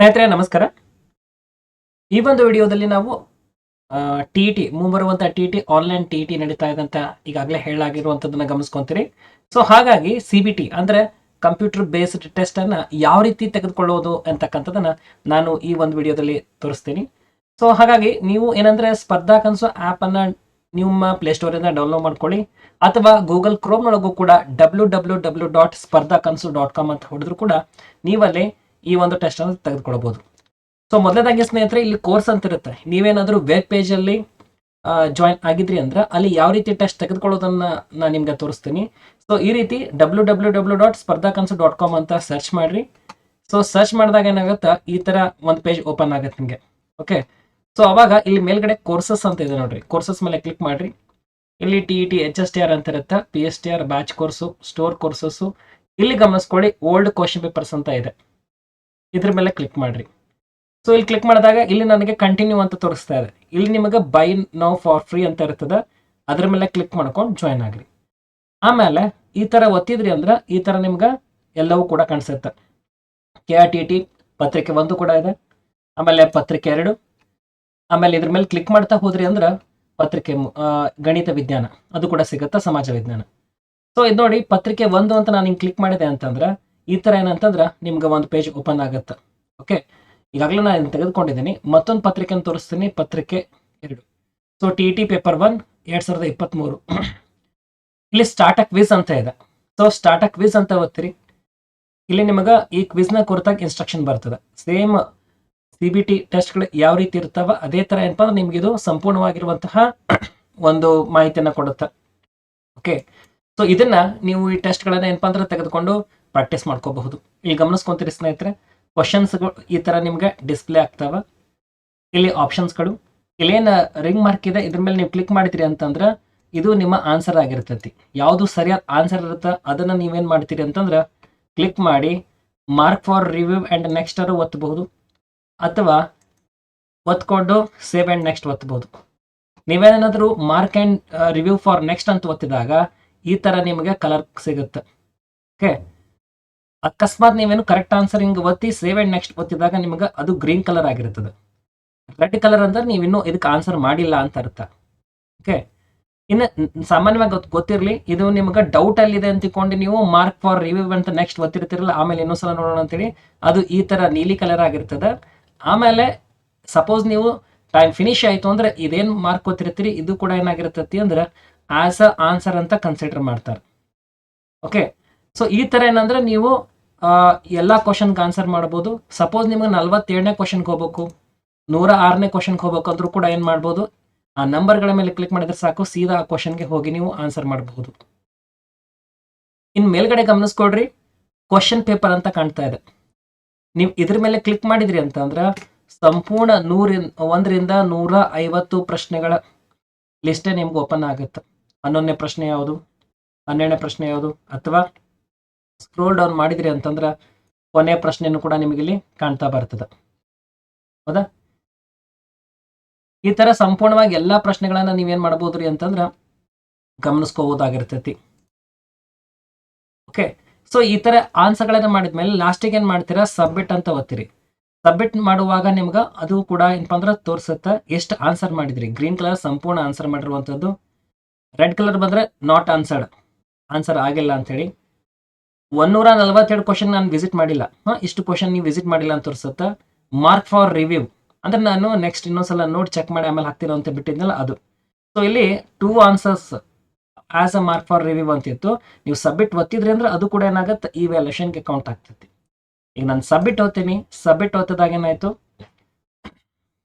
ಸ್ನೇಹಿತರೆ, ನಮಸ್ಕಾರ. ಈ ಒಂದು ವಿಡಿಯೋದಲ್ಲಿ ನಾವು T T, ಮುಂಬರುವಂತ T T online T T ನಡೀತಾ ಇದೆ ಅಂತ ಈಗಾಗಲೇ ಹೇಳಾಗಿರುವಂತದನ್ನ ಗಮನಿಸ್ಕೊಂತೀರಿ. ಸೊ ಹಾಗಾಗಿ ಸಿ ಬಿ ಟಿ, ಅಂದ್ರೆ ಕಂಪ್ಯೂಟರ್ ಬೇಸ್ಡ್ ಟೆಸ್ಟ್ ಅನ್ನ ಯಾವ ರೀತಿ ತೆಗೆದುಕೊಳ್ಳೋದು ಅಂತಕ್ಕಂಥದ್ದನ್ನ ನಾನು ಈ ಒಂದು ವಿಡಿಯೋದಲ್ಲಿ ತೋರಿಸ್ತೀನಿ. ಸೊ ಹಾಗಾಗಿ ನೀವು ಏನಂದ್ರೆ ಸ್ಪರ್ಧಾ ಕನಸು ಆಪ್ ಅನ್ನ ನಿಮ್ಮ ಪ್ಲೇಸ್ಟೋರ್ ಇಂದ ಡೌನ್ಲೋಡ್ ಮಾಡ್ಕೊಳ್ಳಿ, ಅಥವಾ ಗೂಗಲ್ ಕ್ರೋಮ್ ಒಳಗೂ ಕೂಡ ಡಬ್ಲ್ಯೂ ಡಬ್ಲ್ಯೂ ಡಬ್ಲ್ಯೂ ಡಾಟ್ ಸ್ಪರ್ಧಾ ಕನಸು ಡಾಟ್ ಕಾಮ್ ಅಂತ ಹೊಡೆದ್ರು ಕೂಡ ನೀವಲ್ಲಿ ಈ ಒಂದು ಟೆಸ್ಟ್ ಅನ್ನು ತೆಗೆದುಕೊಳ್ಬೋದು. ಸೊ ಮೊದಲನೇದಾಗಿ ಸ್ನೇಹಿತರೆ, ಇಲ್ಲಿ ಕೋರ್ಸ್ ಅಂತ ಇರುತ್ತೆ. ನೀವೇನಾದ್ರೂ ವೆಬ್ ಪೇಜಲ್ಲಿ ಜಾಯಿನ್ ಆಗಿದ್ರಿ ಅಂದ್ರೆ ಅಲ್ಲಿ ಯಾವ ರೀತಿ ಟೆಸ್ಟ್ ತೆಗೆದುಕೊಳ್ಳೋದನ್ನ ನಾನು ನಿಮ್ಗೆ ತೋರಿಸ್ತೀನಿ. ಸೊ ಈ ರೀತಿ W W W dot dot com ಅಂತ ಸರ್ಚ್ ಮಾಡ್ರಿ. ಸೊ ಸರ್ಚ್ ಮಾಡಿದಾಗ ಏನಾಗುತ್ತೆ? ಈ ತರ ಒಂದು ಪೇಜ್ ಓಪನ್ ಆಗುತ್ತೆ ನಿಮಗೆ. ಓಕೆ ಸೊ ಅವಾಗ ಇಲ್ಲಿ ಮೇಲ್ಗಡೆ ಕೋರ್ಸಸ್ ಅಂತ ಇದೆ ನೋಡ್ರಿ. ಕೋರ್ಸಸ್ ಮೇಲೆ ಕ್ಲಿಕ್ ಮಾಡ್ರಿ. ಇಲ್ಲಿ T E T H S T R ಅಂತ ಇರುತ್ತೆ. P S T R batch course store courses ಇಲ್ಲಿ ಗಮನಿಸ್ಕೊಳ್ಳಿ ಓಲ್ಡ್ ಕ್ವಶನ್ ಪೇಪರ್ಸ್ ಅಂತ ಇದೆ. ಇದ್ರ ಮೇಲೆ ಕ್ಲಿಕ್ ಮಾಡ್ರಿ. ಸೊ ಇಲ್ಲಿ ಕ್ಲಿಕ್ ಮಾಡಿದಾಗ ಇಲ್ಲಿ ನನಗೆ ಕಂಟಿನ್ಯೂ ಅಂತ ತೋರಿಸ್ತಾ ಇದೆ. ಇಲ್ಲಿ ನಿಮಗೆ ಬೈ ನೌ ಫಾರ್ ಫ್ರೀ ಅಂತ ಇರ್ತದೆ. ಅದ್ರ ಮೇಲೆ ಕ್ಲಿಕ್ ಮಾಡ್ಕೊಂಡು ಜಾಯ್ನ್ ಆಗ್ರಿ. ಆಮೇಲೆ ಈ ತರ ಒತ್ತಿದ್ರಿ ಅಂದ್ರೆ ಈ ತರ ನಿಮ್ಗೆ ಎಲ್ಲವೂ ಕೂಡ ಕಾಣಿಸುತ್ತೆ. ಕೆ ಆರ್ ಟಿ ಟಿ ಪತ್ರಿಕೆ ಒಂದು ಕೂಡ ಇದೆ. ಆಮೇಲೆ ಪತ್ರಿಕೆ ಎರಡು. ಆಮೇಲೆ ಇದ್ರ ಮೇಲೆ ಕ್ಲಿಕ್ ಮಾಡ್ತಾ ಹೋದ್ರಿ ಅಂದ್ರೆ ಪತ್ರಿಕೆ ಗಣಿತ ವಿಜ್ಞಾನ. ಅದು ಕೂಡ ಸಿಗುತ್ತೆ, ಸಮಾಜ ವಿಜ್ಞಾನ. ಸೊ ಇದು ನೋಡಿ ಪತ್ರಿಕೆ ಒಂದು ಅಂತ ನಾನು ಹಿಂಗೆ ಕ್ಲಿಕ್ ಮಾಡಿದೆ ಅಂತಂದ್ರೆ ಈ ತರ ಏನಂತಂದ್ರೆ ನಿಮ್ಗೆ ಒಂದು ಪೇಜ್ ಓಪನ್ ಆಗುತ್ತೆ. ಓಕೆ ಈಗಾಗಲೇ ನಾನು ತೆಗೆದುಕೊಂಡಿದ್ದೀನಿ. ಮತ್ತೊಂದು ಪತ್ರಿಕೆಯನ್ನು ತೋರಿಸ್ತೀನಿ. ಪತ್ರಿಕೆ ಎರಡು. So T T paper one ಎರಡ್ ಸಾವಿರದ ಇಪ್ಪತ್ತ್ಮೂರು ಇಲ್ಲಿ ಸ್ಟಾರ್ಟಕ್ ವಿಸ್ ಅಂತ ಇದೆ. ಸೊ ಸ್ಟಾರ್ಟಕ್ ವಿಸ್ ಅಂತ ಓದ್ತೀರಿ. ಇಲ್ಲಿ ನಿಮಗೆ ಈ ಕ್ವಿಸ್ನ ಕುರಿತಾಗಿ ಇನ್ಸ್ಟ್ರಕ್ಷನ್ ಬರ್ತದೆ. ಸೇಮ್ ಸಿ ಬಿ ಟಿ ಟೆಸ್ಟ್ಗಳು ಯಾವ ರೀತಿ ಇರ್ತಾವ, ಅದೇ ಥರ ಏನಪ್ಪ ಅಂದ್ರೆ ನಿಮ್ಗೆ ಇದು ಸಂಪೂರ್ಣವಾಗಿರುವಂತಹ ಒಂದು ಮಾಹಿತಿಯನ್ನು ಕೊಡುತ್ತೆ. ಓಕೆ ಸೊ ಇದನ್ನ ನೀವು ಈ ಟೆಸ್ಟ್ಗಳನ್ನ ಏನಪ್ಪ ಅಂದ್ರೆ ತೆಗೆದುಕೊಂಡು ಪ್ರಾಕ್ಟೀಸ್ ಮಾಡ್ಕೋಬಹುದು. ಇಲ್ಲಿ ಗಮನಿಸ್ಕೊಂತೀರಿ ಸ್ನೇಹಿತರೆ ಕ್ವಶನ್ಸ್ಗಳು ಈ ತರ ನಿಮ್ಗೆ ಡಿಸ್ಪ್ಲೇ ಆಗ್ತಾವ. ಇಲ್ಲಿ ಆಪ್ಷನ್ಸ್ಗಳು ಇಲ್ಲೇನು ರಿಂಗ್ ಮಾರ್ಕ್ ಇದೆ, ಇದ್ರ ಮೇಲೆ ನೀವು ಕ್ಲಿಕ್ ಮಾಡ್ತೀರಿ ಅಂತಂದ್ರೆ ಇದು ನಿಮ್ಮ ಆನ್ಸರ್ ಆಗಿರ್ತೈತಿ. ಯಾವುದು ಸರಿಯಾದ ಆನ್ಸರ್ ಇರುತ್ತೆ ಅದನ್ನ ನೀವೇನು ಮಾಡ್ತೀರಿ ಅಂತಂದ್ರೆ ಕ್ಲಿಕ್ ಮಾಡಿ mark for review and next ಅರು ಒತ್ತಬಹುದು. ಅಥವಾ ಒತ್ಕೊಂಡು ಸೇವ್ ಅಂಡ್ ನೆಕ್ಸ್ಟ್ ಒತ್ತಬಹುದು. ನೀವೇನಾದ್ರೂ mark and review for next ಅಂತ ಒತ್ತಿದಾಗ ಈ ತರ ನಿಮಗೆ ಕಲರ್ ಸಿಗುತ್ತೆ. ಓಕೆ ಅಕಸ್ಮಾತ್ ನೀವೇನು ಕರೆಕ್ಟ್ ಆನ್ಸರ್ ಹಿಂಗೆ ಒತ್ತಿ ಸೇವ್ ಅಂಡ್ ನೆಕ್ಸ್ಟ್ ಒತ್ತಿದಾಗ ನಿಮಗೆ ಅದು ಗ್ರೀನ್ ಕಲರ್ ಆಗಿರ್ತದೆ. ರೆಡ್ ಕಲರ್ ಅಂದ್ರೆ ನೀವು ಇನ್ನೂ ಇದಕ್ಕೆ ಆನ್ಸರ್ ಮಾಡಿಲ್ಲ ಅಂತ ಅರ್ಥ. ಓಕೆ ಇನ್ನು ಸಾಮಾನ್ಯವಾಗಿ ಗೊತ್ತಿರಲಿ, ಇದು ನಿಮಗೆ ಡೌಟ್ ಅಲ್ಲಿದೆ ಅಂತ ತಿಳ್ಕೊಂಡು ನೀವು ಮಾರ್ಕ್ ಫಾರ್ ರಿವ್ಯೂ ಅಂತ ನೆಕ್ಸ್ಟ್ ಒತ್ತಿರ್ತಿರಲ್ಲ, ಆಮೇಲೆ ಇನ್ನೊಂದ್ಸಲ ನೋಡೋಣ ಅಂತೇಳಿ, ಅದು ಈ ತರ ನೀಲಿ ಕಲರ್ ಆಗಿರ್ತದೆ. ಆಮೇಲೆ ಸಪೋಸ್ ನೀವು ಟೈಮ್ ಫಿನಿಶ್ ಆಯ್ತು ಅಂದ್ರೆ ಇದೇನ್ ಮಾರ್ಕ್ ಗೊತ್ತಿರ್ತೀರಿ ಇದು ಕೂಡ ಏನಾಗಿರ್ತತಿ ಅಂದ್ರೆ ಆಸ್ ಅ ಆನ್ಸರ್ ಅಂತ ಕನ್ಸಿಡರ್ ಮಾಡ್ತಾರೆ. ಓಕೆ ಸೊ ಈ ತರ ಏನಂದ್ರೆ ನೀವು ಎಲ್ಲ ಕ್ವಶನ್ಗೆ ಆನ್ಸರ್ ಮಾಡ್ಬೋದು ಸಪೋಸ್ ನಿಮಗೆ ನಲ್ವತ್ತೇಳನೇ ಕ್ವಶನ್ಗೆ ಹೋಗ್ಬೇಕು. ನೂರ ಆರನೇ ಕ್ವಶನ್ಗೆ ಹೋಗ್ಬೇಕು ಅಂದ್ರೂ ಕೂಡ ಏನ್ ಮಾಡ್ಬೋದು? ಆ ನಂಬರ್ಗಳ ಮೇಲೆ ಕ್ಲಿಕ್ ಮಾಡಿದ್ರೆ ಸಾಕು, ಸೀದಾ ಆ ಕ್ವಶನ್ಗೆ ಹೋಗಿ ನೀವು ಆನ್ಸರ್ ಮಾಡಬಹುದು. ಇನ್ ಮೇಲ್ಗಡೆ ಗಮನಿಸ್ಕೊಡ್ರಿ ಕ್ವಶನ್ ಪೇಪರ್ ಅಂತ ಕಾಣ್ತಾ ಇದೆ. ನೀವು ಇದ್ರ ಮೇಲೆ ಕ್ಲಿಕ್ ಮಾಡಿದ್ರಿ ಅಂತಂದ್ರೆ, ಸಂಪೂರ್ಣ ನೂರಿನ್, ಒಂದರಿಂದ ನೂರ ಐವತ್ತು ಪ್ರಶ್ನೆಗಳ ಲಿಸ್ಟೇ ನಿಮ್ಗೆ ಓಪನ್ ಆಗುತ್ತೆ. ಹನ್ನೊಂದನೇ ಪ್ರಶ್ನೆ ಯಾವುದು? ಹನ್ನೆರಡನೇ ಪ್ರಶ್ನೆ ಯಾವುದು? ಅಥವಾ ಸ್ಕ್ರೋಲ್ ಡೌನ್ ಮಾಡಿದ್ರಿ ಅಂತಂದ್ರೆ ಕೊನೆಯ ಪ್ರಶ್ನೆಯನ್ನು ಕೂಡ ನಿಮಗೆ ಇಲ್ಲಿ ಕಾಣ್ತಾ ಬರ್ತದೆ. ಹೌದಾ? ಈ ತರ ಸಂಪೂರ್ಣವಾಗಿ ಎಲ್ಲಾ ಪ್ರಶ್ನೆಗಳನ್ನ ನೀವೇನ್ ಮಾಡಬಹುದ್ರಿ ಅಂತಂದ್ರ ಗಮನಿಸ್ಕೋಬಹುದಾಗಿರ್ತೈತಿ. ಓಕೆ ಸೊ ಈ ತರ ಆನ್ಸರ್ಗಳನ್ನ ಮಾಡಿದ್ಮೇಲೆ ಲಾಸ್ಟಿಗೆ ಏನ್ ಮಾಡ್ತೀರಾ? ಸಬ್ಮಿಟ್ ಅಂತ ಓದ್ತೀರಿ ಸಬ್ಮಿಟ್ ಮಾಡುವಾಗ ನಿಮ್ಗೆ ಅದು ಕೂಡ ಏನಪ್ಪ ಅಂದ್ರೆ ತೋರಿಸುತ್ತೆ ಎಷ್ಟು ಆನ್ಸರ್ ಮಾಡಿದ್ರಿ. ಗ್ರೀನ್ ಕಲರ್ ಸಂಪೂರ್ಣ ಆನ್ಸರ್ ಮಾಡಿರುವಂಥದ್ದು ರೆಡ್ ಕಲರ್ ಬಂದ್ರೆ ನಾಟ್ ಆನ್ಸರ್ಡ್ ಆನ್ಸರ್ ಆಗಿಲ್ಲ ಅಂತೇಳಿ ಒನ್ನೂರ ನಲವತ್ತೆರಡು ಕ್ವಶನ್ ನಾನು ವಿಸಿಟ್ ಮಾಡಿಲ್ಲ. ಹಾಂ, ಇಷ್ಟು ಕ್ವಶನ್ ನೀವು ವಿಸಿಟ್ ಮಾಡಿಲ್ಲ ಅಂತ ತೋರಿಸುತ್ತೆ. ಮಾರ್ಕ್ ಫಾರ್ ರಿವ್ಯೂ ಅಂದ್ರೆ ನಾನು ನೆಕ್ಸ್ಟ್ ಇನ್ನೊಂದ್ಸಲ ನೋಡಿ ಚೆಕ್ ಮಾಡಿ ಆಮೇಲೆ ಹಾಕ್ತಿರೋ ಅಂತ ಬಿಟ್ಟಿದ್ನಲ್ಲ ಅದು. ಸೊ ಇಲ್ಲಿ two answers as a mark for review ಅಂತಿತ್ತು ನೀವು ಸಬ್ಮಿಟ್ ಒತ್ತಿದ್ರಿ ಅಂದ್ರೆ ಅದು ಕೂಡ ಏನಾಗುತ್ತೆ? ಈ ವ್ಯಾಲ್ಯೂಷನ್ಗೆ ಕೌಂಟ್ ಆಗ್ತೈತಿ. ಈಗ ನಾನು ಸಬ್ಮಿಟ್ ಓದ್ತೀನಿ ಸಬ್ಮಿಟ್ ಓದಿದಾಗ ಏನಾಯ್ತು?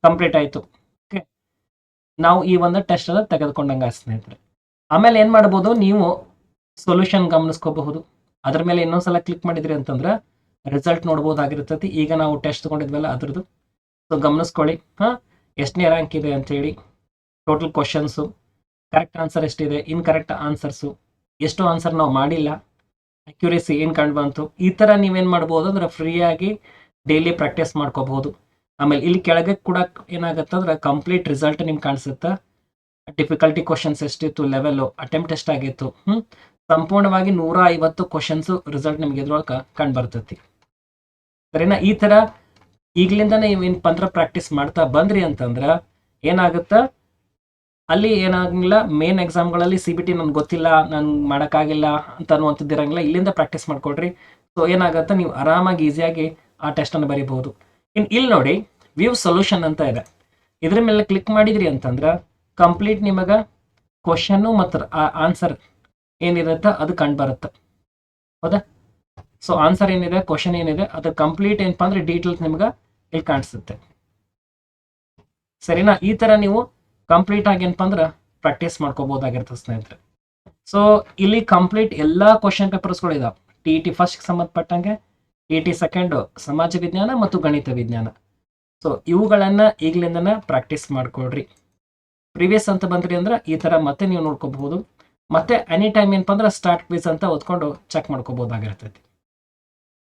ಕಂಪ್ಲೀಟ್ ಆಯ್ತು. ಓಕೆ ನಾವು ಈ ಒಂದು ಟೆಸ್ಟ್ ಅನ್ನು ತೆಗೆದುಕೊಂಡಂಗೆ ಸ್ನೇಹಿತರೆ. ಆಮೇಲೆ ಏನ್ ಮಾಡ್ಬೋದು? ನೀವು ಸೊಲ್ಯೂಷನ್ ಗಮನಿಸ್ಕೋಬಹುದು. ಅದ್ರ ಮೇಲೆ ಇನ್ನೊಂದ್ಸಲ ಕ್ಲಿಕ್ ಮಾಡಿದ್ರಿ ಅಂತಂದ್ರೆ ರಿಸಲ್ಟ್ ನೋಡ್ಬೋದಾಗಿರ್ತತಿ. ಈಗ ನಾವು ಟೆಸ್ಟ್ ತಗೊಂಡಿದ್ವಲ್ಲ ಅದ್ರದ್ದು. ಸೊ ಗಮನಿಸ್ಕೊಳ್ಳಿ. ಹಾ, ಎಷ್ಟನೇ ರ್ಯಾಂಕ್ ಇದೆ ಅಂತ ಹೇಳಿ ಟೋಟಲ್ ಕ್ವಶನ್ಸು ಕರೆಕ್ಟ್ ಆನ್ಸರ್ ಎಷ್ಟಿದೆ ಇನ್ಕರೆಕ್ಟ್ ಆನ್ಸರ್ಸು ಎಷ್ಟು ಆನ್ಸರ್ ನಾವು ಮಾಡಿಲ್ಲ ಅಕ್ಯುರೇಸಿ ಏನು ಕಂಡು ಬಂತು, ಈ ಥರ ನೀವೇನು ಮಾಡ್ಬೋದು ಅಂದ್ರೆ ಫ್ರೀಯಾಗಿ ಡೈಲಿ ಪ್ರಾಕ್ಟೀಸ್ ಮಾಡ್ಕೋಬಹುದು. ಆಮೇಲೆ ಇಲ್ಲಿ ಕೆಳಗೆ ಕೂಡ ಏನಾಗುತ್ತೆ ಅಂದ್ರೆ ಕಂಪ್ಲೀಟ್ ರಿಸಲ್ಟ್ ನಿಮ್ಗೆ ಕಾಣಿಸುತ್ತೆ. ಡಿಫಿಕಲ್ಟಿ ಕ್ವಶನ್ಸ್ ಎಷ್ಟಿತ್ತು ಲೆವೆಲ್ಲು ಅಟೆಂಪ್ಟ್ ಎಷ್ಟಾಗಿತ್ತು ಹ್ಞೂ ಸಂಪೂರ್ಣವಾಗಿ ನೂರ ಐವತ್ತು ಕ್ವಶನ್ಸ್ ರಿಸಲ್ಟ್ ನಿಮ್ಗೆ ಇದ್ರೊಳಗೆ ಕಂಡು ಬರ್ತೈತಿ. ಸರಿನಾ? ಈ ತರ ಈಗ್ಲಿಂದನೇ ಏನ್ ಪಂದ್ರ ಪ್ರಾಕ್ಟೀಸ್ ಮಾಡ್ತಾ ಬಂದ್ರಿ ಅಂತಂದ್ರ ಏನಾಗುತ್ತ? ಅಲ್ಲಿ ಏನಾಗಂಗಿಲ್ಲ ಮೇನ್ ಎಕ್ಸಾಮ್ಗಳಲ್ಲಿ ಸಿ ಬಿ ಟಿ ನನ್ಗೆ ಗೊತ್ತಿಲ್ಲ ನನ್ಗೆ ಮಾಡೋಕ್ಕಾಗಿಲ್ಲ ಅಂತ ಅನ್ನುವಂಥದ್ದು ಇರಂಗಿಲ್ಲ. ಇಲ್ಲಿಂದ ಪ್ರಾಕ್ಟೀಸ್ ಮಾಡ್ಕೊಳ್ರಿ ಸೊ ಏನಾಗುತ್ತೆ? ನೀವು ಆರಾಮಾಗಿ ಈಸಿಯಾಗಿ ಆ ಟೆಸ್ಟನ್ನು ಬರಿಬಹುದು. ಇನ್ನು ಇಲ್ಲಿ ನೋಡಿ ವ್ಯೂ ಸೊಲ್ಯೂಷನ್ ಅಂತ ಇದೆ. ಇದ್ರ ಮೇಲೆ ಕ್ಲಿಕ್ ಮಾಡಿದ್ರಿ ಅಂತಂದ್ರೆ ಕಂಪ್ಲೀಟ್ ನಿಮಗೆ ಕ್ವಶನ್ನು ಮತ್ತು ಆನ್ಸರ್ ಏನಿರುತ್ತೆ ಅದು ಕಂಡು ಬರುತ್ತೆ. ಹೌದಾ? ಸೊ ಆನ್ಸರ್ ಏನಿದೆ ಕ್ವಶನ್ ಏನಿದೆ, ಅದು ಕಂಪ್ಲೀಟ್ ಏನಪ್ಪ ಅಂದ್ರೆ ಡೀಟೇಲ್ಸ್ ನಿಮ್ಗೆ ಇಲ್ಲಿ ಕಾಣಿಸುತ್ತೆ. ಸರಿನಾ? ಈ ತರ ನೀವು ಕಂಪ್ಲೀಟ್ ಆಗಿ ಏನಪ್ಪ ಅಂದ್ರೆ ಪ್ರಾಕ್ಟೀಸ್ ಮಾಡ್ಕೋಬಹುದಾಗಿರ್ತದೆ ಸ್ನೇಹಿತರೆ. ಸೊ ಇಲ್ಲಿ ಕಂಪ್ಲೀಟ್ ಎಲ್ಲಾ ಕ್ವಶನ್ ಪೇಪರ್ಸ್ಗಳು ಇದಾವೆ. ಟಿ ಟಿ ಫಸ್ಟ್ ಸಂಬಂಧಪಟ್ಟಂಗೆ ಟಿ ಟಿ ಸೆಕೆಂಡ್ ಸಮಾಜ ವಿಜ್ಞಾನ ಮತ್ತು ಗಣಿತ ವಿಜ್ಞಾನ. ಸೊ ಇವುಗಳನ್ನ ಈಗಲಿಂದನೇ ಪ್ರಾಕ್ಟೀಸ್ ಮಾಡ್ಕೊಳ್ರಿ. ಪ್ರಿವಿಯಸ್ ಅಂತ ಬಂದ್ರಿ ಅಂದ್ರೆ ಈ ತರ ಮತ್ತೆ ನೀವು ನೋಡ್ಕೋಬಹುದು. ಮತ್ತೆ ಎನಿ ಟೈಮ್ ಏನಪ್ಪ ಅಂದ್ರೆ ಸ್ಟಾರ್ಟ್ ಕ್ವಿಸ್ ಅಂತ ಓದ್ಕೊಂಡು ಚೆಕ್ ಮಾಡ್ಕೋಬಹುದಾಗಿರ್ತೈತಿ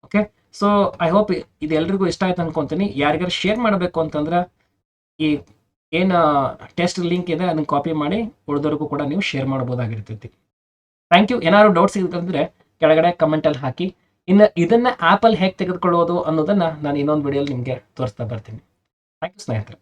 ಓಕೆ ಸೊ ಐ ಹೋಪ್ ಇದೆಲ್ಲರಿಗೂ ಇಷ್ಟ ಆಯ್ತು ಅನ್ಕೊಂತೀನಿ. ಯಾರಿಗಾರು ಶೇರ್ ಮಾಡಬೇಕು ಅಂತಂದ್ರೆ ಈ ಏನು ಟೆಸ್ಟ್ ಲಿಂಕ್ ಇದೆ, ಅದನ್ನ ಕಾಪಿ ಮಾಡಿ ಉಳಿದವ್ರಿಗೂ ಕೂಡ ನೀವು ಶೇರ್ ಮಾಡ್ಬೋದಾಗಿರ್ತೈತಿ. ಥ್ಯಾಂಕ್ ಯು ಏನಾದ್ರು ಡೌಟ್ಸ್ ಇದ್ರೆ ಕೆಳಗಡೆ ಕಮೆಂಟಲ್ಲಿ ಹಾಕಿ. ಇನ್ನು ಇದನ್ನು ಆ್ಯಪಲ್ಲಿ ಹೇಗೆ ತೆಗೆದುಕೊಳ್ಳೋದು ಅನ್ನೋದನ್ನು ನಾನು ಇನ್ನೊಂದು ವಿಡಿಯೋಲಿ ನಿಮಗೆ ತೋರಿಸ್ತಾ ಬರ್ತೀನಿ. ಥ್ಯಾಂಕ್ ಯು ಸ್ನೇಹಿತರೆ.